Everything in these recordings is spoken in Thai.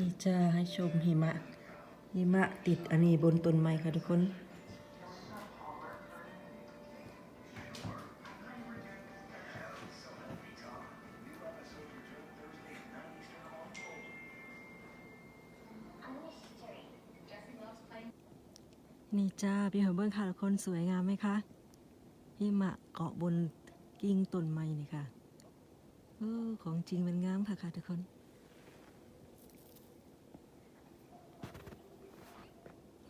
นี่จะให้ชมหิมะ หิมะติดอันนี้บนต้นไม้ค่ะทุกคนนี่จ้าพี่เหอเบิ้งค่ะทุกคนสวยงามไหมคะหิมะเกาะบนกิ่งต้นไม้นี่ค่ะเออของจริงมันงามค่ะค่ะทุกคน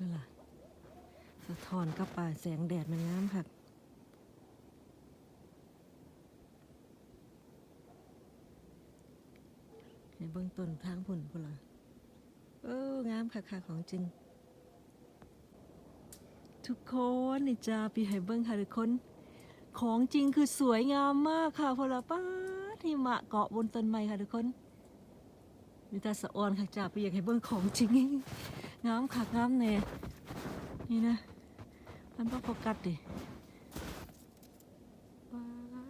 เวลาสะท้อนกับป่าแสงแดดมันงามค่ะในเบื้องต้นทางผุ่นพุ่นละเอองามค่ะค่ะของจริง ทุกคนนี่จ้าพี่ไฮเบิ้งค่ะทุกคน ของจริงคือสวยงามมากค่ะพละป้าที่มะเกาะบนต้นไม้ค่ะทุกคนมีตาสะออนค่ะจ้าพี่อยากให้เบิ้งของจริง งามค่ะงามแน่นี่นะมันพอโฟกัสดิว้า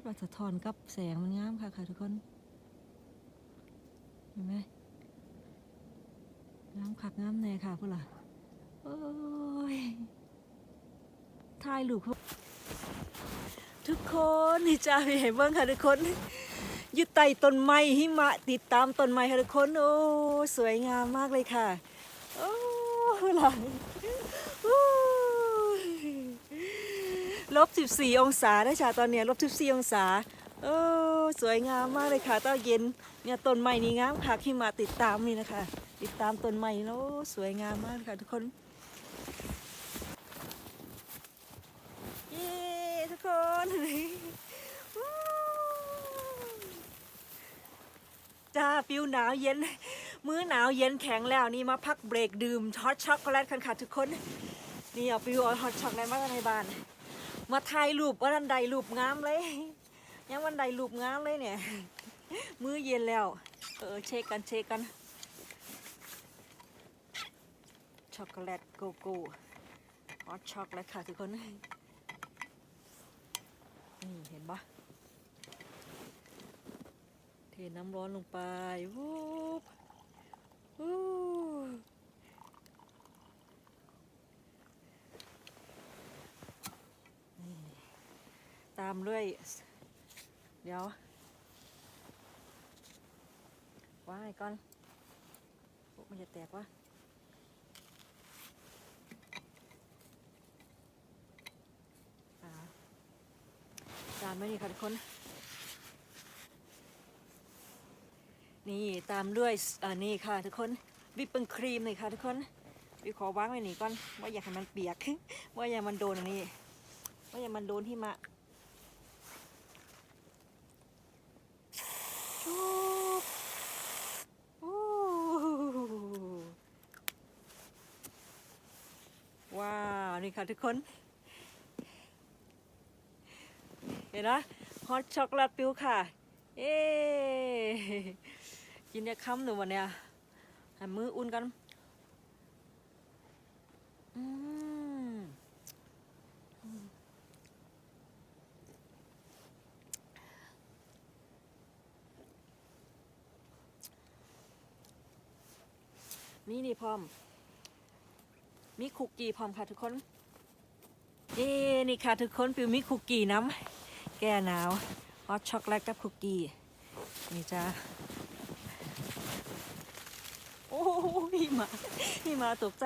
เราสะท้อนกับแสงมันงามค่ะค่ะทุกคน เห็นไหมงามค่ะงามแน่ค่ะพวกล่ะโอ้ยถ่ายรูปทุกคนนี่จ้าพี่เห็นเบิ้งค่ะทุกคนอยู่ใต้ต้นไม้หิมะติดตามต้นไม้ค่ะทุกคน โอ้ สวยงามมากเลยค่ะ โอ้ หลังลบสิบสี่องศาได้จ้าตอนเนี้ยลบสิบสี่องศาโอ้สวยงามมากเลยค่ะตอนเย็นเนี่ยต้นไม้นี่งามค่ะหิมะติดตามนี่นะคะ ติดตามต้นไม้แล้วสวยงามมากค่ะทุกคนเย้ทุกคนจ้าฟิวหนาวเย็น มื้อหนาวเย็นแข็งแล้วนี่มาพักเบรกดื่มฮอตช็อกโกแลตกันค่ะทุกคน นี่เอาฟิวเอาฮอตช็อกโกแลตมาในบ้าน มาถ่ายรูปว่าวันใดรูปงามเลย ยังวันใดรูปงามเลยเนี่ย มื้อเย็นแล้ว เออเช็คกันเช็คกัน ช็อกโกแลตโกโก้ฮอตช็อกโกแลตค่ะทุกคน นี่เห็นปะเทน้ำร้อนลงไปวูบ ตามด้วยเดี๋ยวว่ายก่อนโอ้มันจะแตกวะตามไม่นี่ค่ะทุกคน นี่ตามด้วยอ่านี่ค่ะทุกคนวิปเปิลครีมเลยค่ะทุกคนวิขอวางไว้นี่ก่อนว่าอยากให้มันเปียกว่าอย่ามันโดนอันนี้ว่าอย่ามันโดนหิมะชุบอู้ว้าวนี่ค่ะทุกคน เห็นนะฮอตช็อกโกแลตปิวค่ะเอ๊ กินเนี่ยค่ำหนูวันเนี้ยให้มืออุ่นกันอืมมีนี่พร้อม มีคุกกี้พร้อมค่ะทุกคนเอ้นี่ค่ะทุกคนปิวมีคุกกี้น้ำแก้หนาวฮอตช็อกโกแลตกับคุกกี้นี่จ้า โอ้ยมาพี่มาตกใจ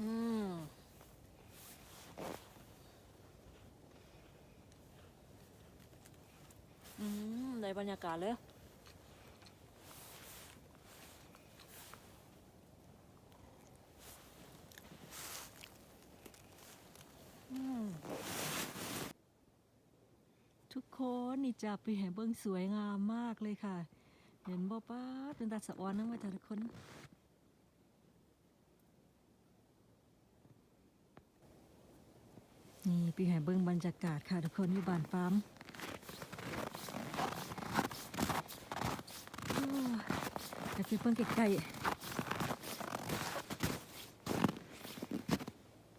อืมอืมได้บรรยากาศเลยอืมทุกคนนี่จะไปเห็นเบิ้งสวยงามมากเลยค่ะ เห็นบ่ป้าเป็นตาสะออนนะว่าแต่ทุกคนนี่ไปเห็นเบิ้งบรรยากาศค่ะทุกคนอยู่บ้านฟาร์มโอ้แต่ไปเบิ้งใกล้ๆ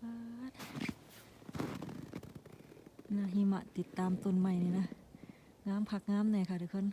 ป๊าดนะหิมะติดตามต้นไม้นี่นะงามผักงามแน่ค่ะทุกคน